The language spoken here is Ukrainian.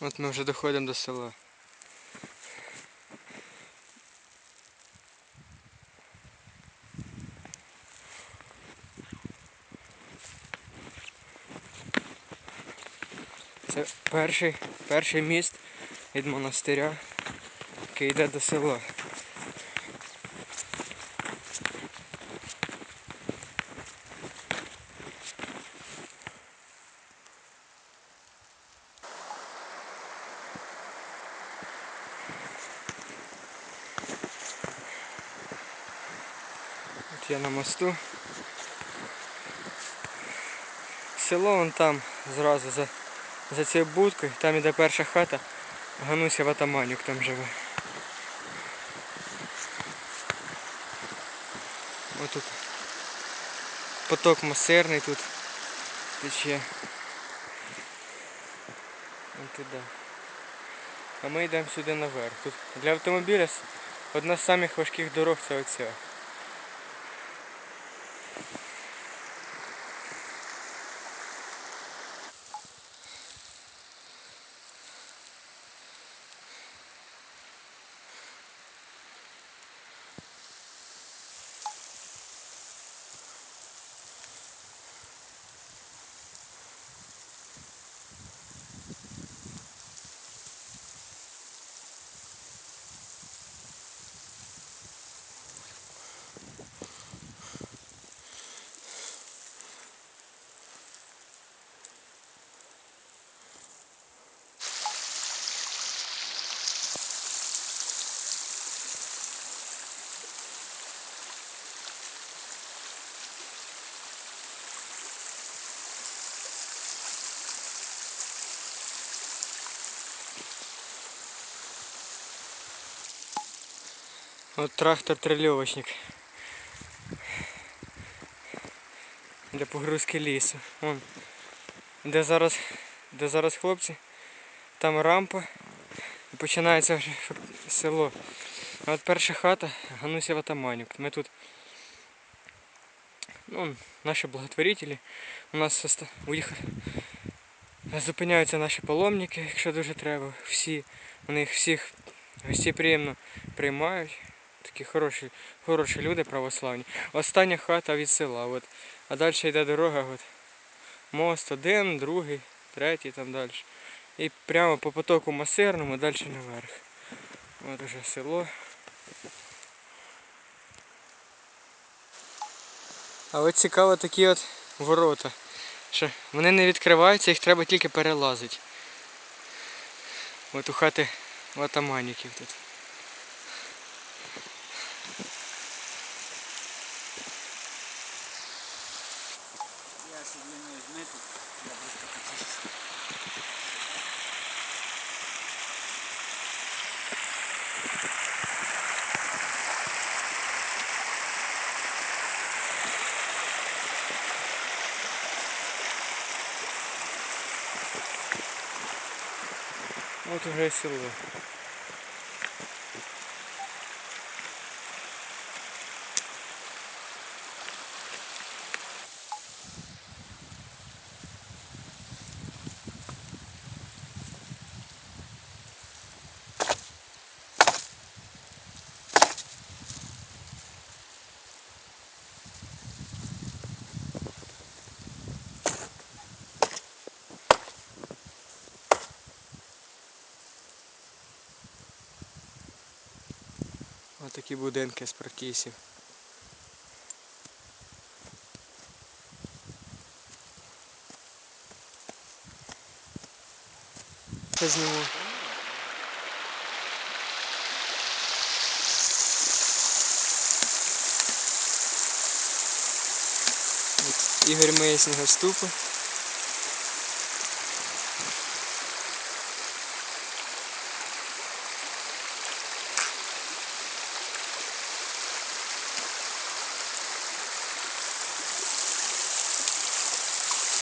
От ми вже доходимо до села. Це перший, перший міст від монастиря, який йде до села. Я на мосту. Село вон там зразу за, за цією будкою, там іде перша хата, Гануся Ватаманюк там живе. Ось тут поток масирний тут тече. Туди. А ми йдемо сюди наверх. Тут для автомобіля одна з самих важких дорог це оця. От трактор трильовочник. Для погрузки лісу. Вон. Де зараз, де зараз хлопці, там рампа і починається вже село. От перша хата Гануся Ватаманюк. Ми тут ну, наші благотворителі. У нас оста- уїх... зупиняються наші паломники, якщо дуже треба. Всі, вони їх всіх гостєприємно приймають. Такі хороші, хороші люди православні. Остання хата від села. От. А далі йде дорога. От. Мост один, другий, третій там далі. І прямо по потоку масирному далі наверх. От уже село. А от цікаво такі от ворота. Що вони не відкриваються, їх треба тільки перелазити. От у хати ватаманіків тут. От уже село. Такі будинки з прокісів. Це зніму. Ігор миє снігоступи.